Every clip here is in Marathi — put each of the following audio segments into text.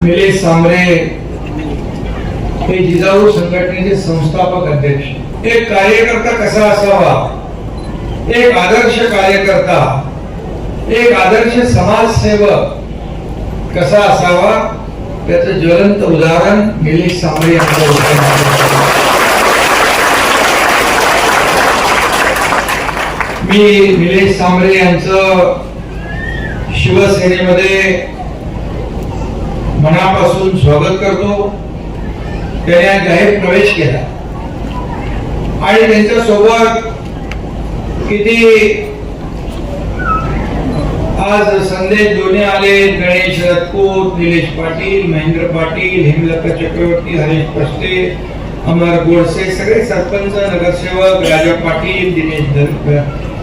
निलेश सांबरे हे जिजाऊ संघटनेचे संस्थापक अध्यक्ष एक कार्यकर्ता कसा असावा? एक आदर्श कार्यकर्ता एक आदर्श समाजसेवक कसा असावा? त्याचं ज्वलंत उदाहरण निलेश सांबरे यांचं मी निलेश सांबरे यांचं शिवसेनेमध्ये मनापासून स्वागत करतो. त्याने आज जाहीर प्रवेश केला. आणि त्यांच्यासोबत किती आज संदेश दोन्ही आले. गणेश रजपूत निलेश पाटील महेंद्र पाटील हेमलता चक्रवर्ती हरीश पस्ते अमर गोडसे सगळे सरपंच नगरसेवक राजा पाटील दिनेश दल-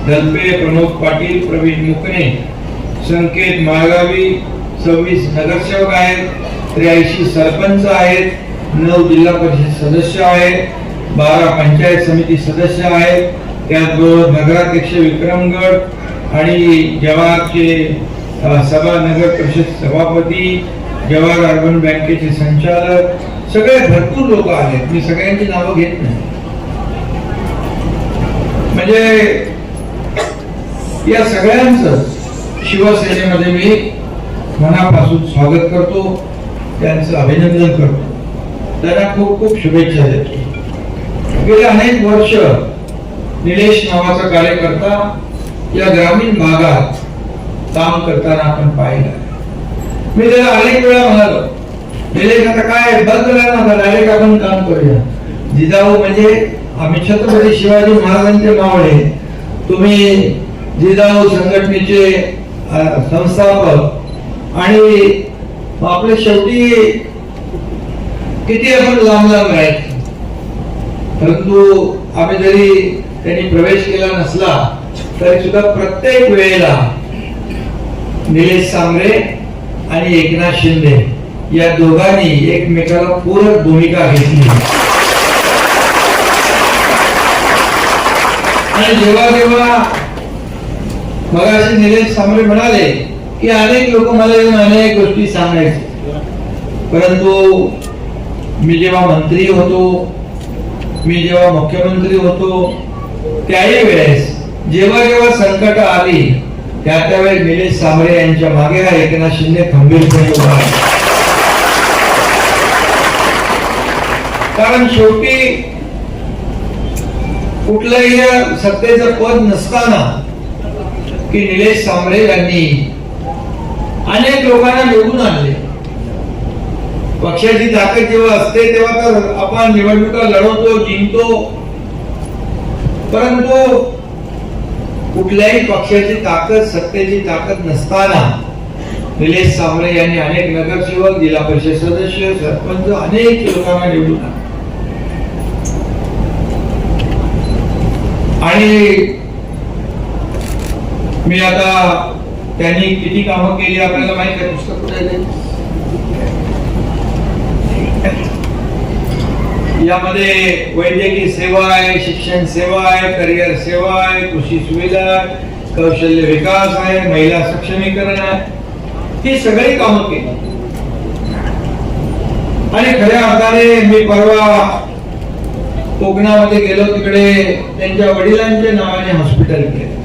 दलपे प्रमोद पाटील प्रवीण मुकणे संकेत माळगावी सव्वीस नगरसेवक आहेत त्र्याऐंशी सरपंच आहेत नऊ जिल्हा परिषद सदस्य आहेत बारा पंचायत समिती सदस्य आहेत. त्याचबरोबर नगराध्यक्ष विक्रमगड आणि जवाहरचे सभा नगर परिषद सभापती जवाहर अर्बन बँकेचे संचालक सगळे भरपूर लोक आहेत. मी सगळ्यांची नावं घेत नाही. म्हणजे या सगळ्यांचं शिवसेनेमध्ये मी मनापासून स्वागत करतो त्यांचं अभिनंदन करतो. त्यांना खूप खूप शुभेच्छा देतो. गेले अनेक वर्ष निलेश नावाचा कार्यकर्ता या ग्रामीण भागात काम करताना आपण पाहिलं. मी त्याला अनेक वेळा म्हणालो निलेश आता काय बंद करा डायरेक्ट आपण काम करूया. जिजाऊ म्हणजे आम्ही छत्रपती शिवाजी महाराजांचे मावळे तुम्ही जिजाऊ संघटनेचे संस्थापक आणि आपले शेवटी किती आपण लांब लांब राहायचं. परंतु आम्ही जरी त्यांनी प्रवेश केला नसला तरी सुद्धा प्रत्येक वेळेला निलेश सांबरे आणि एकनाथ शिंदे या दोघांनी एकमेकाला पूरक भूमिका घेतली. आणि जेव्हा जेव्हा मगाशी निलेश सांबरे म्हणाले की अनेक लोक मला येऊन अनेक गोष्टी सांगायचे. परंतु मी जेव्हा मंत्री होतो मी जेव्हा मुख्यमंत्री होतो त्याही वेळेस जेव्हा जेव्हा संकट आली त्या त्यावेळी निलेश सांबरे यांच्या मागे हा एकनाथ शिंदे खंबीरपणे उभा कारण शेवटी कुठलंही सत्तेचं पद नसताना की निलेश सांबरे यांनी अनेक लोकांना निवडून आणले. पक्षाची ताकद जेव्हा असते तेव्हा तर आपण निवडणुका लढवतो जिंकतो. परंतु कुठल्याही पक्षाची ताकद सत्तेची ताकद नसताना निलेश सावरे यांनी अनेक नगरसेवक जिल्हा परिषद सदस्य सरपंच अनेक लोकांना निवडून आणि मी आता त्यांनी किती कामं केली आपल्याला माहीत आहे? पुस्तक कुठे यामध्ये वैद्यकीय सेवा आहे शिक्षण सेवा आहे करिअर सेवा आहे कृषी सुविधा कौशल्य विकास आहे महिला सक्षमीकरण आहे. ही सगळी कामं केली. आणि खऱ्या अर्थाने मी परवा कोकणामध्ये गेलो तिकडे त्यांच्या वडिलांच्या नावाने हॉस्पिटल केलं.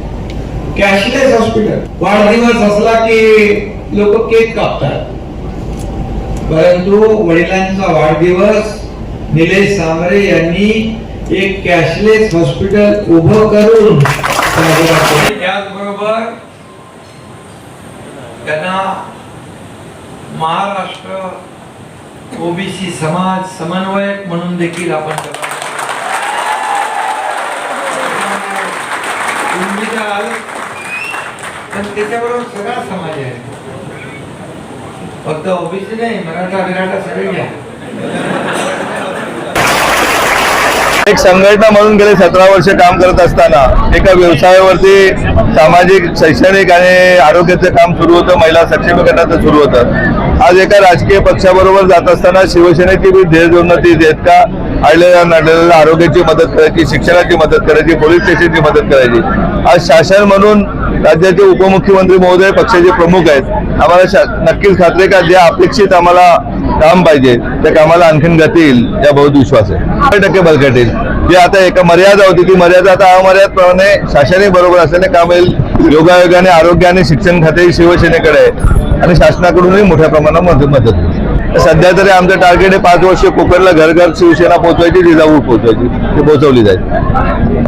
कॅशलेस हॉस्पिटल वाढदिवस असला की लोक केक कापतात. परंतु वडिलांचा वाढदिवस निलेश सांबरे यांनी एक कॅशलेस हॉस्पिटल उभं करून त्याचबरोबर त्यांना महाराष्ट्र ओबीसी समाज समन्वयक म्हणून देखील आपण त्याला तुम्ही जर आलं, त्याच्याबरोबर सगळा समाज आहे. फक्त ओबीसी नाही मराठा विराठा सगळे घ्या. एक संघटना म्हणून गेले सतरा वर्ष काम करत असताना एका व्यवसायावरती सामाजिक शैक्षणिक आणि आरोग्याचं काम सुरू होतं महिला सक्षमीकरणाचं सुरू होतं. आज एका राजकीय पक्षाबरोबर जात असताना शिवसेनेची बी ध्येयोन्नती देत का? अडलेल्या नडलेल्या आरोग्याची मदत करायची शिक्षणाची मदत करायची पोलीस स्टेशनची मदत करायची. आज शासन म्हणून राज्याचे उपमुख्यमंत्री महोदय पक्षाचे प्रमुख आहेत. आम्हाला नक्कीच खात्री का? जे अपेक्षित आम्हाला काम पाहिजे त्या कामाला आणखीन गती येईल या बहुत विश्वास आहे. शंभर टक्के बळकटेल जी आता एका मर्यादा होती ती मर्यादा आता अमर्यादप्रमाणे शासनही बरोबर असल्याने काम येईल. योगायोगाने आरोग्य आणि शिक्षण खाते शिवसेनेकडे आहे. आणि शासनाकडूनही मोठ्या प्रमाणात मदत मदत होईल. सध्या तरी आमचं टार्गेट आहे पाच वर्ष कोकणला घर घर शिवसेना पोहोचवायची जिजाऊ पोहोचवायची ती पोहोचवली जाईल.